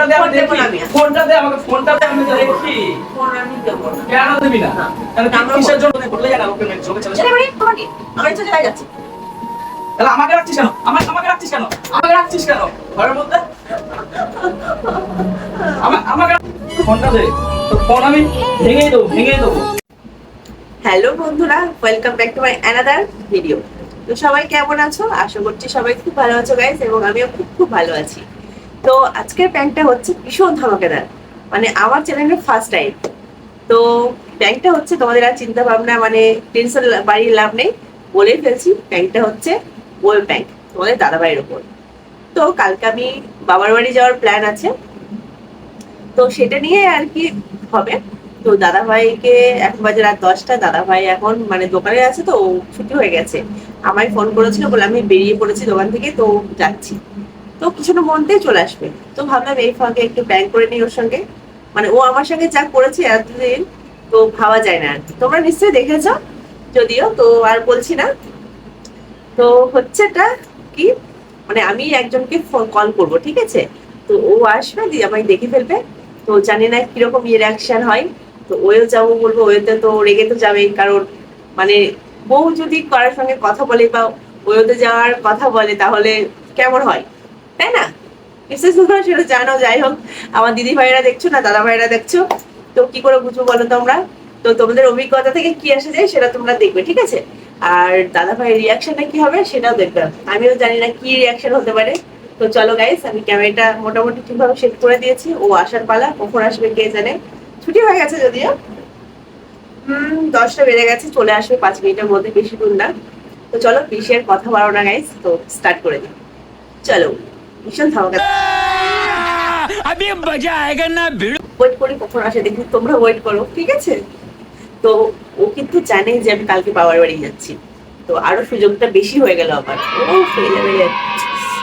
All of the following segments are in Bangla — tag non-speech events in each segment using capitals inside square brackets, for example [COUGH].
ফোনটা দে আমি দেখি। ফোনটা দে আমাকে ফোনটা দে আমি দেখি। ফোন আমি দেবো না। কেন দিবি না? তাহলে কিসের জন্য বলে যা না ওকে মেরে চলে চলে বাড়ি তোমাকে আমার ইচ্ছে চলে যাচ্ছে। তাহলে আমাকে রাখছিস কেন? আমাকে আমাকে রাখছিস কেন? আমাকে রাখছিস কেন? ঘরের মধ্যে? আমা- আমাকে ফোনটা দে। তো ফোন আমি ভেঙেই দেবো ভেঙেই দেবো। হ্যালো বন্ধুরা welcome back to my another video তো সবাই কেমন আছো? আশা করছি সবাই খুব ভালো আছো গাইস এবং আমিও খুব খুব ভালো আছি। তো আজকের প্যান্টটা হচ্ছে ভীষণ ধামাকেদার। মানে আমার চ্যানেলের ফার্স্ট টাইম তো প্যান্টটা হচ্ছে তোমাদের আর চিন্তা ভাবনা মানে টেনশন বাড়ির লাভ নেই। বলেই ফেলছি প্যান্টটা হচ্ছে ওয়েল প্যান্ট তোমাদের দাদাভাইয়ের ওপর। তো কালকে আমি বাবার বাড়ি যাওয়ার প্ল্যান আছে। তো সেটা নিয়ে আর কি হবে। তো দাদা ভাইকে এখন বাজে রাত দশটা। দাদা ভাই এখন মানে দোকানে আছে তো ছুটি হয়ে গেছে। আমায় ফোন করেছিল বলে আমি বেরিয়ে পড়েছি দোকান থেকে, তো যাচ্ছি। তো কিছু কিছুটা মনতেই চলে আসবে। তো ভাবলাম এই ফাঁকে একটু ব্যাংক করে নিই ওর সঙ্গে। মানে ও আমার সঙ্গে যা করেছে এতদিন, তো ভাবা যায় না আর কি। তোমরা নিশ্চয়ই দেখেছ যদিও, তো আর বলছি না। তো হচ্ছে এটা কি মানে আমি একজনকে ফোন কল করব, ঠিক আছে? তো ও আসবে, দিয়ে আমায় দেখে ফেলবে। তো জানি না কীরকম ইয়ে রিয়াকশন হয়। তো ওয়েও যাব বলব, ওয়েতে তো রেগে তো যাবেই। কারণ মানে বউ যদি কারোর সঙ্গে কথা বলে বা ওয়েতে যাওয়ার কথা বলে, তাহলে কেমন হয়? তাই না? বিশেষ করে, সেটা জানো। যাই হোক, আমার দিদি ভাইরা দেখছ না দাদা ভাইরা দেখছ? তো কি করে বুঝব বলো তোমরা? তো তোমাদের অভিজ্ঞতা থেকে কি আসে যায় সেটা তোমরা দেখবে, ঠিক আছে? আর দাদা ভাইয়ের রিয়াকশনটা কি হবে সেটাও দেখবে। আমিও জানি না কি রিয়াকশন হতে পারে। তো চলো গাইস আমি ক্যামেরাটা মোটামুটি ঠিকভাবে সেট করে দিয়েছি। ও আসার পালা, কখন আসবে কে জানে? ছুটি হয়ে গেছে যদিও। হুম, দশটা বেজে গেছে, চলে আসবে পাঁচ মিনিটের মধ্যে, বেশি দূর না। তো চলো, বেশি আর কথা বাড়ো না গাইস তো স্টার্ট করে দিই। চলো। আমি মজা আয়েগা না ওয়েট করি কখন আসে দেখি তোমরা ওয়েট করো ঠিক আছে? তো ও কিন্তু জানে যে আমি কালকে বাবার বাড়ি যাচ্ছি। তো আরও সুযোগটা বেশি হয়ে গেল আবার ও ফেলে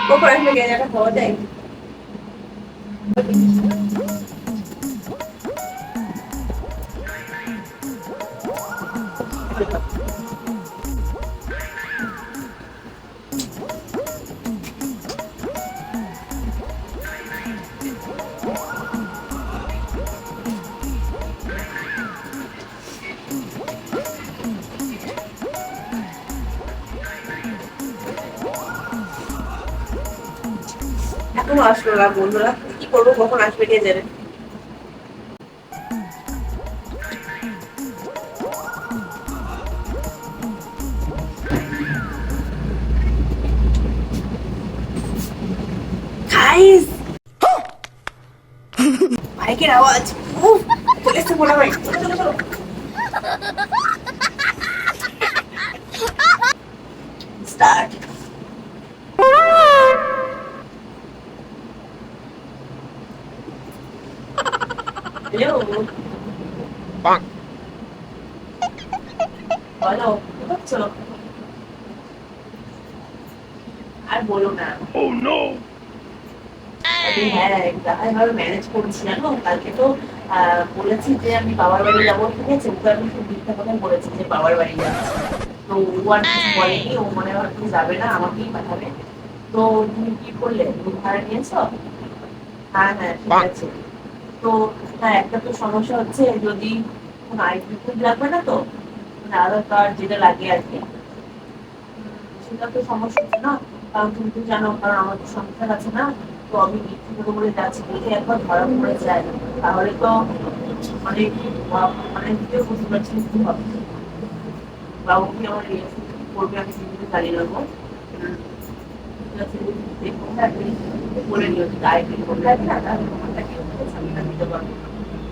কখন আসলে গেজাটা হওয়া যায়। এখনও আসলো না বন্ধুরা। কি করব, কখন আসবে কে জানে? বাইকের আওয়াজ। চলে এসছে মনে হয়। স্টার্ট হ্যালো বলো কি করছ আর বলো না Oh no! হ্যাঁ যাই ম্যানেজ করছি জানো কালকে তো বলেছি যে আমি বাবার বাড়ি যাব ঠিক আছে? ওকে আমি খুব মিথ্যা কথা বলেছি যে বাবার বাড়ি যাচ্ছি তো ও আর কিছু বলেনি ও মনে হয় তুমি যাবে না আমাকেই পাঠাবে। তো তুমি কি করলে? রুম ভাড়া নিয়েছো? হ্যাঁ হ্যাঁ ঠিক আছে। তো হ্যাঁ একটা তো সমস্যা হচ্ছে যদি কোনো আইডি প্রুফ লাগবে না তো মানে আধার কার্ড যেটা লাগে আর কি। সেটা তো সমস্যা হচ্ছে না কারণ তুমি তো জানো কারণ আমার তো সংসার আছে না তো আমি মিথ্যে করে যাচ্ছি যদি একবার ধরা পড়ে যায়। তাহলে তো মানে মানে পারছি না কি হবে। বাবুকে আমার করবে আমি নিজেকে চালিয়ে নেব ঠিক আছে, দেখুন, বলে নিও আইডি লাগে না তাহলে তোমারটা কেউ আমি দিতে পারব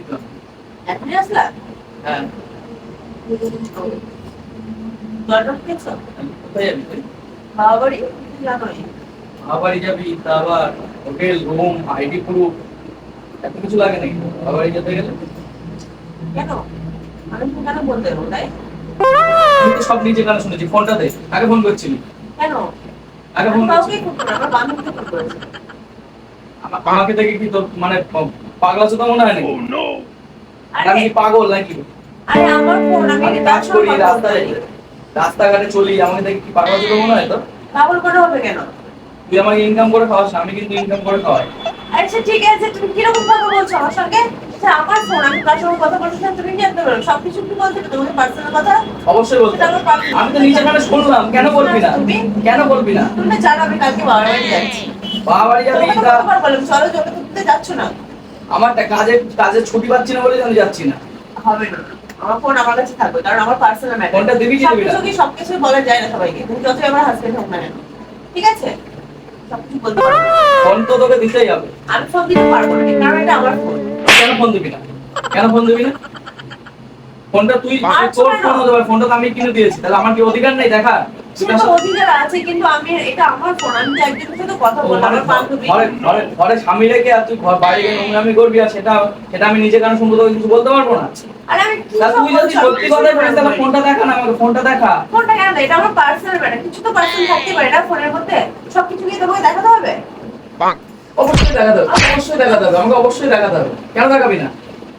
এসছি এখনই আসলা? হ্যাঁ। আমি কোথায় যাবি আবার হোটেল রুম আইডি প্রুফ এত কিছু লাগে নাকি? বাবা বাড়ি যেতে গেলে? কেন? আমি তো কেন বলতে দেবো তাই? আমি তো সব নিজে কানে শুনেছি ফোনটা দে। আগে ফোন করছিলি? কেন? আগে ফোন কাউকে না আমার বান্ধবীকে ফোন করেছে। আমা- আমাকে দেখে কি তোর মানে পাগলা চোদা মনে হয় নাকি? আমি কি পাগল নাকি? আরে আমার ফোন আমি কাজ করি? রাস্তায় রাস্তাঘাটে চলি আমাকে দেখে কি পাগলা চোদা মনে হয় তো পাগল করে হবে কেন? তুই আমাকে ইনকাম করে খাওয়াস আমি কিন্তু ইনকাম করে খাওয়াই। আচ্ছা ঠিক আছে তুমি কীরকম কথা বলছো আমার সঙ্গে? আচ্ছা আমার ফোন আমি কার সঙ্গে কথা বলছি না তুমি জানতে পারো? সবকিছু কি বলতে হবে তোমাদের পার্সোনাল কথা? অবশ্যই বলতে আমি তো নিজে কানে শুনলাম কেন বলবি না? তুমি? কেন বলবি না? তুমি জানো আমি কালকে বাবার বাড়ি যাচ্ছি। যাবি চলো তুলতে যাচ্ছ না? আমার কাজে কাজে ছুটি পাচ্ছি না বলে আমি যাচ্ছি না। হবে না। আমার ফোন আমার কাছে থাকবে কারণ আমার পার্সোনাল ম্যাটার ফোনটা দিবি কি দিবি না? সবকিছু বলা যায় না সবাইকে। তুমি যতই আমার হাজবেন্ড হোক না ঠিক আছে? সবকিছু বলতে ফোন তো তোকে দিতেই হবে। আমি ফোন দিতে পারব না কারণ এটা আমার ফোন। কেন ফোন দিবি না? কেন ফোন দিবি না? ফোনটা তুই তোর ফোন হতে পারে। ফোনটা তো আমি কিনে দিয়েছি। তাহলে আমার কি অধিকার নেই দেখা সেটা অধিকার আছে কিন্তু আমি এটা আমার ফোন আমি তো একজনের সাথে কথা বললাম আমার বান্ধবী। ঘরে ঘরে ঘরে স্বামী রেখে আর তুই ঘর বাইরে গিয়ে নোংরামি করবি আর সেটা সেটা আমি নিজে কেন শুনব কিছু বলতে পারব না? আরে আমি কি তা সব তুই যদি সত্যি কথাই বলিস তাহলে ফোনটা দেখা না আমাকে ফোনটা দেখা। ফোনটা কেন এটা আমার পার্সোনাল ম্যাটার কিছু তো পার্সোনাল থাকতে পারে না ফোনের মধ্যে সবকিছু তোমাকে দেখাতে হবে? অবশ্যই দেখাতে হবে অবশ্যই দেখাতে হবে আমাকে অবশ্যই দেখাতে হবে। কেন দেখাবি না?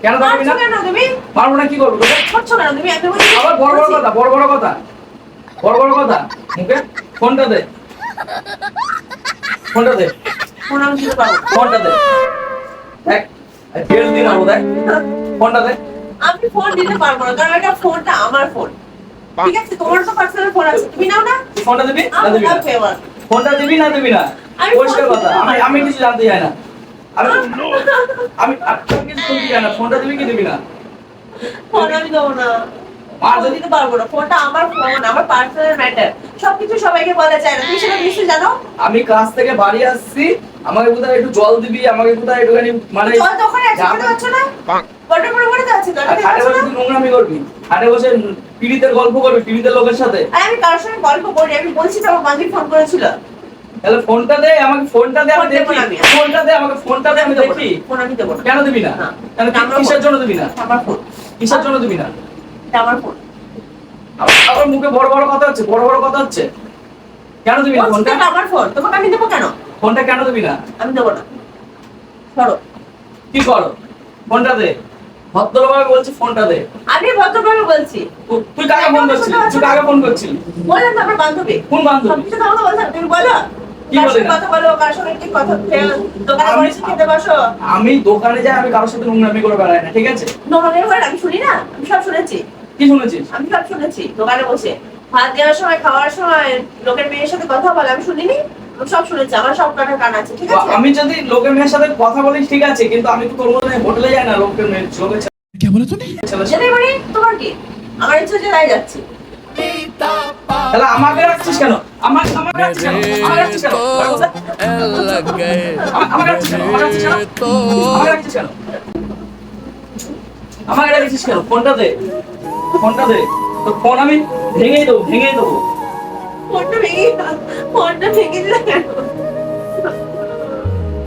কেন দেখাবি না? কেন তুমি? পারব না কি করব তোকে? করছ কেন তুমি? আবার বড় বড় কথা বড় বড় কথা। বড় বড় কথা। মুখে ফোনটা দে। ফোনটা দে। ফোন আমি দিতে পারব ফোনটা দে। দেখ ফের দিন আবো দেখ। ফোনটা দে। আমি ফোন দিতে পারব না কারণ এটা ফোনটা আমার ফোন। ঠিক আছে তোমার তো পার্সোনাল ফোন আছে। তুমি নাও না। ফোনটা দিবি না দিবি ফোনটা দিবি না দিবি না? আমি পরিষ্কার কথা আমি কিছু জানতে চাই না। আমি [LAUGHS] আমি আমি কিছু শুনতে না। ফোনটা দিবি কি দিবি না? ফোন আমি দেবো না। আর দিতে পারব না ফোনটা আমার ফোন আমার পার্সোনাল ম্যাটার সবকিছু সবাইকে বলা যায় না। তুমি সেটা নিশ্চয়ই জানো? আমি কাজ থেকে বাড়ি আসছি আমাকে কোথায় একটু জল দিবি আমাকে কোথায় একটুখানি মানে জল তো ওখানে আছে না? তো হাটে বসে না? তুই নোংরামি করবি? হাটে বসে পিড়িতের গল্প করবি পিড়িতের লোকের সাথে? আমি কারোর সঙ্গে গল্প করি আমি বলছি তো আমার বান্ধবী ফোন করেছিল। তাহলে ফোনটা দে আমাকে ফোনটা দে আমি দেখি। ফোনটা দে আমাকে ফোনটা দে আমি দেখি। ফোন আমি দেবো কেন দিবি না। কেন কিসের জন্য দিবি না? আমার ফোন কিসের জন্য দিবি না? এটা আমার ফোন। আবার মুখে বড় বড় কথা হচ্ছে বড় বড় কথা হচ্ছে। কেন দিবি না ফোনটা? আমার ফোন তোমাকে আমি দেবো কেন? ফোনটা কেন দিবি না? আমি দেবো না। সরো। কি করো? ফোনটা দে। ভদ্রভাবে বলছি ফোনটা দে। আমি ভদ্রভাবে বলছি। তুই কাকে ফোন করছিলি? তুই কাকে ফোন করছিলি? বললাম তো আমার বান্ধবী। কোন বান্ধবী? সবকিছু তো আমাকে বলছো তুমি বলো। কার কার আমি- বসে আমি দোকানে যাই আমি কারোর সাথে নোংরামি করে বেড়াই না ঠিক আছে? নোংরের ঘরে আমি শুনি না আমি সব শুনেছি। কি শুনেছিস? আমি সব শুনেছি দোকানে বসে। ভাত দেওয়ার সময় খাওয়ার সময় লোকের মেয়ের সাথে কথা বলে আমি শুনিনি আমি সব শুনেছি আমার সব কাটা কান আছে ঠিক আছে? আমি যদি লোকের মেয়ের সাথে কথা বলি ঠিক আছে কিন্তু আমি তো তোর মতো হোটেলে যাই না লোকের মেয়ের লোকের ছেলে- ছেলের সাথে। যেতে পারি তোমার কি? আমার ইচ্ছে হচ্ছে তাই যাচ্ছি। তাহলে আমাকে রাখছিস কেন? আমার আমাকে রাখছিস কেন? আমাকে রাখছিস কেন? বল বল। আমা- আমাকে রাখছিস কেন? আমাকে রাখছিস কেন? আমাকে রাখছিস কেন কেন? ফোনটা দে। ফোনটা দে। তো ফোন আমি ভেঙেই দেবো ভেঙেই দেবো। ফোনটা ভেঙে ফোনটা ভেঙে দিলে কেন?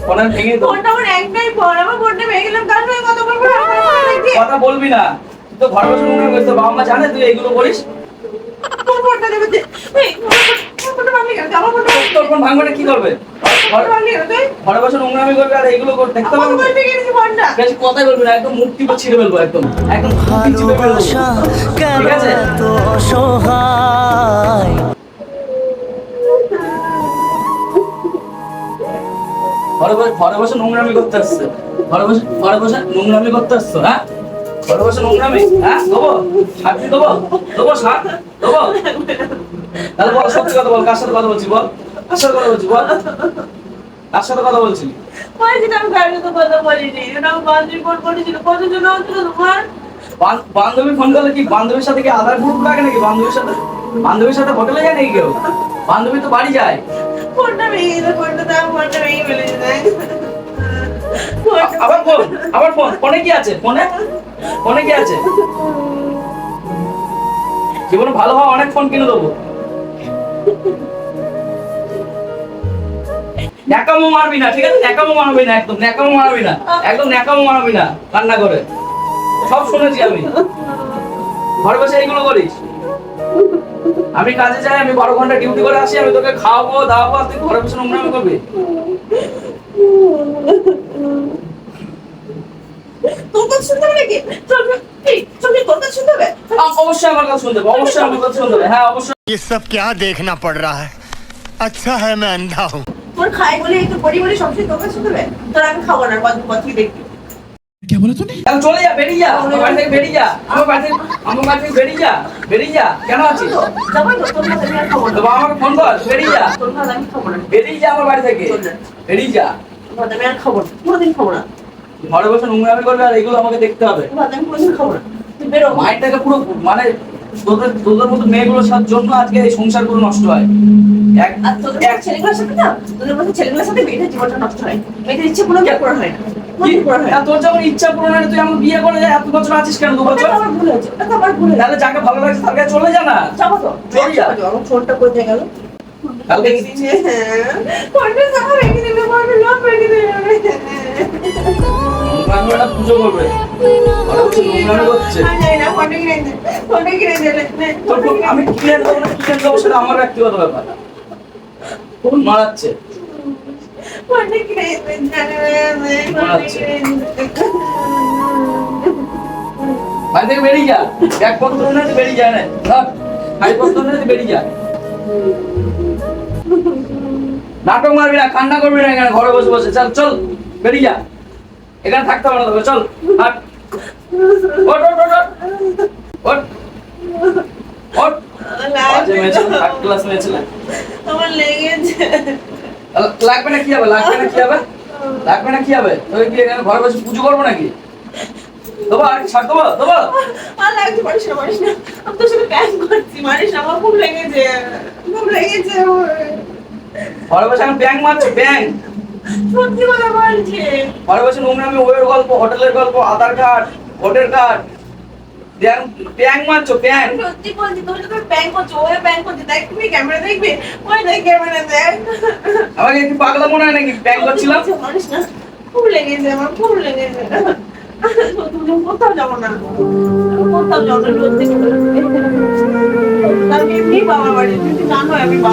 ফোন আমি দেবো। ফোনটা আমার একটাই ফোন। আমার ফোনটা ভেঙে গেলাম। কার সঙ্গে কথা বলব না, আমার ফোন রেখে। কথা বলবি না। তুই তো ঘর বসে নোংরা করিস তোর বাবা মা জানে তুই এইগুলো করিস। কোন ফোনটা দেবে এই, ফোনটা ভাঙলি আমার ফোনটা তোর ফোন ভাঙবে কি করবে? ঘরে- বসে নোংরামি করবে আর দেখতে বলবি না একদম ছিঁড়ে ফেলব একদম। ঠিক আছে? ঘরে বসে ঘরে বসে নোংরামি করতে আসছে। ঘরে বসে ঘরে বসে নোংরামি করতে আসছো হ্যাঁ? ঘরে বসে নোংরামি হ্যাঁ? দেবো? শান্তি দেবো? দেবো শাক? দেবো? তাহলে বল সত্যি কথা বল কার সাথে কথা বলছি বল? কার সাথে কথা বলছি বল? কার সাথে কথা বলছি। বলছি আমি কারোর সাথে কথা বলিনি। এটা আমার বান্ধবী ফোন করেছিল। কতজন হচ্ছিল তোমার? বান্ধবী ফোন করলে কি বান্ধবীর সাথে কি আধার গ্রুপ লাগে নাকি? বান্ধবীর সাথে বান্ধবীর সাথে হোটেলে যায় নাকি কেউ? বান্ধবী তো বাড়ি যায়। ফোনটা ভেঙে গেছে, ফোনটা দাও, ফোনটা ভেঙে ফেলেছে, আবার ফোন আবার ফোন ফোনে কি আছে? ফোনে ফোনে কি আছে? জীবনে ভালো হওয়া অনেক ফোন কিনে দেবো। ন্যাকামো মারবি না ঠিক আছে ন্যাকামো মারবি না একদম ন্যাকামো মারবি না একদম ন্যাকামো মারবি না কান্না করে সব শুনেছি আমি ঘরে বসে এইগুলো করিস আমি কাজে যাই আমি বারো ঘন্টা ডিউটি করে আসি আমি তোকে খাওয়াবো দাওয়াবো আর তুই ঘরে বসে নোংরামি করবি তোর কথা শুনতে হবে নাকি চল চল, এই, চল চল, তোর কথা শুনতে হবে আ- অবশ্যই আমার কথা শুনতে হবে অবশ্যই আমার কথা শুনতে হবে হ্যাঁ অবশ্যই ये सब क्या देखना पड़ रहा है अच्छा है मैं अंधा हूँ তোর খাই বলে সবসময় তোর আমি খাব না কত কত দেখবি। তাহলে চলে যা বেরিয়ে যা আমার বাড়ি থেকে বেরিয়ে যা আমার বাড়ি থেকে আমার বাড়ি থেকে বেরিয়ে যা বেরিয়ে যা কেন আছিস? যাব তো তোর ভাত আমি খাব না। বাবা আমাকে ফোন কর বেরিয়ে যা। তোর ভাত আমি খাব না। বেরিয়ে যা আমার বাড়ি থেকে। বেরিয়ে যা। তোর আমি আর খাব না কোনোদিন খাব না। ঘরে বসে নোংরামি করবে আর এগুলো আমাকে দেখতে হবে। তোর আমি কোনোদিন খাব না। তুই বেরো। মাইন্ডটাকে পুরো মানে তোদের তোদের মতো মেয়েগুলোর সাথে জন্য আজকে এই সংসারগুলো নষ্ট হয়। এক আর তোদের এক- ছেলেগুলোর সাথে না তোদের মতো ছেলেগুলোর সাথে মেয়েদের জীবনটা নষ্ট হয়। মেয়েদের ইচ্ছে কোনো বিয়ে করা হয় না? করা না। আর তোর যখন ইচ্ছা পূরণ হয় তুই আমাকে বিয়ে করে যায় এত বছর আছিস কেন? দু বছর? আমার ভুল হয়েছে আমার ভুল তাহলে যাকে ভালো লাগছে তার কাছে চলে যা না। যাব তো। চল যা। আমার ফোনটা কোথায় গেল? কালকে ফোনটা আমার রেখে দেবে ফোনটা লক রেখে দেবে। নোংরামিটা পুজো করবে। বাড়ি থেকে বেরিয়ে যা। নিয়ে বেরিয়ে নাটক মারবি না, কান্না করবি না এখানে, ঘরে বসে বসে। চল চল, বেরিয়ে যা। এখানে থাকতে হবে না চল হাট। ওট ওট ওট ওট। ওট ওট বাজে থার্ড ক্লাস মেয়ে আমার লেগেছে। লাগবে না কি হবে লাগবে না কি হবে? লাগবে না কি হবে? তোকে কি এখানে ঘরে বসে পুজো করব নাকি? দেবো আর ছাড় দেবো দেবো। আর লাগছে মারিস না মারিস না। আমি তোর সাথে প্যান করছি মারিস না আমার খুব লেগেছে। খুব লেগেছে। ঘরে বসে এখন ব্যাংক মারছে ব্যাংক সত্যি কথা বলছে। ঘরে বসে নোংরামি ওয়ের গল্প হোটেলের গল্প Aadhaar card voter card. Bank মারছো আমি সত্যি বলছি তোর সাথে প্যান করছে ওই প্যান করছে। দেখ তুমি ক্যামেরা দেখবে? ওই দেখ ক্যামেরা দেখ। আমাকে পাগলা মনে হয় নাকি ব্যাংক করছিলাম? মারিস না খুব লেগেছে আমার খুব লেগেছে। তুমি কোথাও যাব না। কোথাও যাব না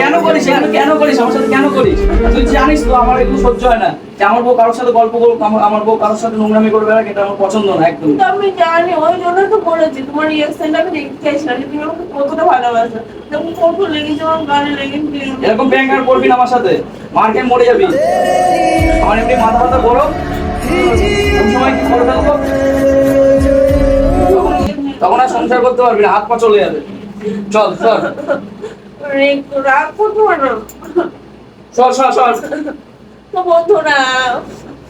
কেন করিস? কেন করিস? আমার সাথে কেন করিস? তুই জানিস তো আমার এগুলো সহ্য হয় না। যে আমার বউ কারোর সাথে গল্প করুক আমার আমার বউ কারোর সাথে নোংরামি করবে না এটা আমার পছন্দ না একদম। আমি জানি ওই জন্য তো বলেছি তোমার রিয়াকশনটা আমি দেখতে চাইছিলাম যে তুমি আমাকে কতটা ভালোবাসো। যখন কত লেগেছে আমার গানে লেগেছে। এরকম ব্যাংক আর করবি না আমার সাথে মার্কেট মরে যাবি। আমার এমনি মাথা ব্যথা বড়। সময় কি করে তখন আর সংসার করতে পারবি না হাত পা চলে যাবে। চল সর সর সর তো বন্ধুরা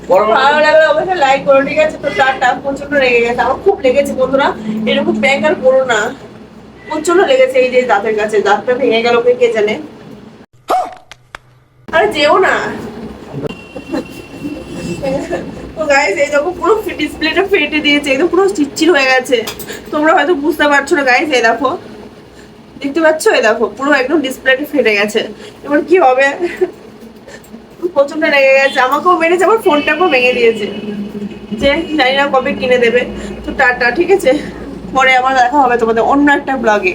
বড় বড়- ভালো লাগলে অবশ্যই লাইক করো ঠিক আছে? তো টাটা প্রচণ্ড লেগে গেছে আমার খুব লেগেছে বন্ধুরা এরকম ব্যাংক আর করো না। প্রচণ্ড লেগেছে এই যে দাঁতের কাছে দাঁতটা ভেঙে গেল কে কে জানে? আরে যেও না। তো গাইস এই দেখো পুরো ডিসপ্লেটা ফেটে দিয়েছে একদম পুরো চিচ্চির হয়ে গেছে। তোমরা হয়তো বুঝতে পারছ না গাইস এই দেখো। দেখতে পাচ্ছ? এই দেখো, পুরো একদম ডিসপ্লেটা ফেটে গেছে। এবার কি হবে? প্রচণ্ড লেগে গেছে। আমাকেও মেরেছে আমার ফোনটাকেও ভেঙে দিয়েছে। যে, জানি না কবে কিনে দেবে। তো টাটা, ঠিক আছে? পরে আমার দেখা হবে তোমাদের অন্য একটা ব্লগে